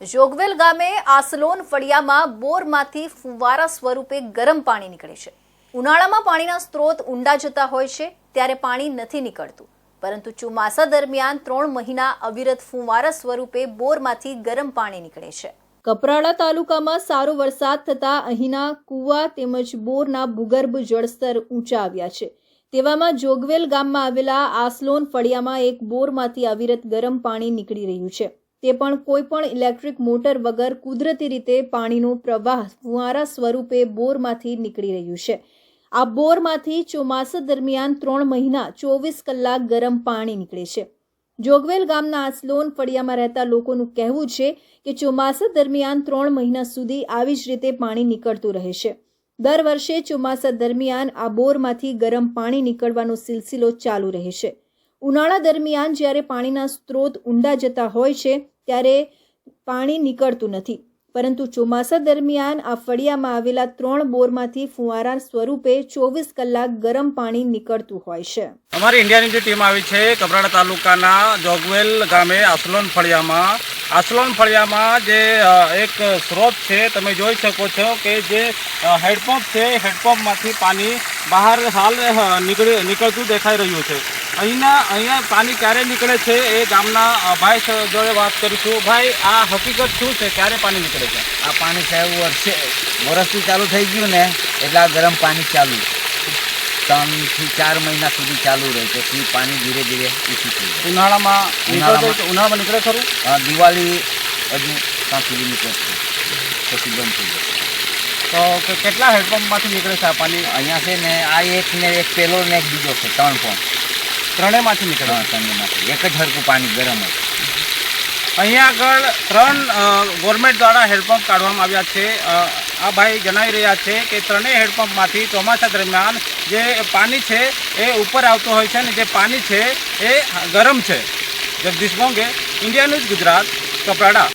જોગવેલ ગામે આસલોન ફળિયામાં બોરમાંથી ફુવારા સ્વરૂપે ગરમ પાણી નીકળે છે. ઉનાળામાં પાણીના સ્ત્રોત ઊંડા જતા હોય છે, ત્યારે પાણી નથી નીકળતું. પરંતુ ચોમાસા દરમિયાન ત્રણ મહિના અવિરત ફુવારા સ્વરૂપે બોરમાંથી ગરમ પાણી નીકળે છે. કપરાડા તાલુકામાં સારો વરસાદ થતાં અહીંના કુવા તેમજ બોરના ભૂગર્ભ જળસ્તર ઊંચા આવ્યા છે. તેવામાં જોગવેલ ગામમાં આવેલા આસલોન ફળિયામાં એક બોરમાંથી અવિરત ગરમ પાણી નીકળી રહ્યું છે. તે પણ કોઈ પણ ઇલેક્ટ્રિક મોટર વગર કુદરતી રીતે પાણીનો પ્રવાહ ફુવારા સ્વરૂપે બોરમાંથી નીકળી રહ્યું છે. આ બોરમાંથી ચોમાસા દરમિયાન ત્રણ મહિના ચોવીસ કલાક ગરમ પાણી નીકળે છે. જોગવેલ ગામના આસલોન ફળિયામાં રહેતા લોકોનું કહેવું છે કે ચોમાસા દરમિયાન ત્રણ મહિના સુધી આવી જ રીતે પાણી નીકળતું રહે છે. દર વર્ષે ચોમાસા દરમિયાન આ બોરમાંથી ગરમ પાણી નીકળવાનો સિલસિલો ચાલુ રહે છે. ઉનાળા દરમિયાન જ્યારે પાણીના સ્ત્રોત ઊંડા જતા હોય છે, ત્યારે પાણી નીકળતું નથી. પરંતુ ચોમાસા દરમિયાન આ ફળિયામાં આવેલા ત્રણ બોરમાંથી ફુવારા સ્વરૂપે ચોવીસ કલાક ગરમ પાણી નીકળતું હોય છે. અમારી ઇન્ડિયાની જે ટીમ આવી છે કપરાડા તાલુકાના જોગવેલ ગામે આસલોન ફળિયામાં. આસલોન ફળિયામાં જે એક સ્ત્રોત છે, તમે જોઈ શકો છો કે જે હેડપંપ છે, હેડપંપમાંથી પાણી બહાર હાલ નીકળી નીકળતું દેખાઈ રહ્યું છે. અહીંના અહીંયા પાણી ક્યારે નીકળે છે એ ગામના ભાઈ જોડે વાત કરીશું. ભાઈ આ હકીકત શું છે? ક્યારે પાણી નીકળે છે? આ પાણી સાહેબ વર્ષે વરસથી ચાલુ થઈ ગયું ને એટલે આ ગરમ પાણી ચાલુ ત્રણથી ચાર મહિના સુધી ચાલુ રહે પછી પાણી ધીરે ધીરે ઓછું થઈ ઉનાળામાં ઉનાળામાં. ઉનાળામાં નીકળે ખરું? દિવાળી હજુ ત્યાં સુધી નીકળશે પછી બંધ થઈ જાય. તો કેટલા હેડપંપમાંથી નીકળે છે આ પાણી? અહીંયા છે ને આ એક ને એક પેલો ને એક બીજો છે ત્રણ પોઈન્ટ ત્રણેયમાંથી નીકળે. ત્રણ ત્રણેયમાંથી. એક જ હરકું પાણી ગરમ હોય. અહીંયા આગળ ત્રણ ગવર્મેન્ટ દ્વારા હેડપંપ કાઢવામાં આવ્યા છે. આ ભાઈ જણાવી રહ્યા છે કે ત્રણેય હેડપંપમાંથી ચોમાસા દરમિયાન જે પાણી છે એ ઉપર આવતું હોય છે અને જે પાણી છે એ ગરમ છે. Jagdish Bonge India news Gujarat Kaprada.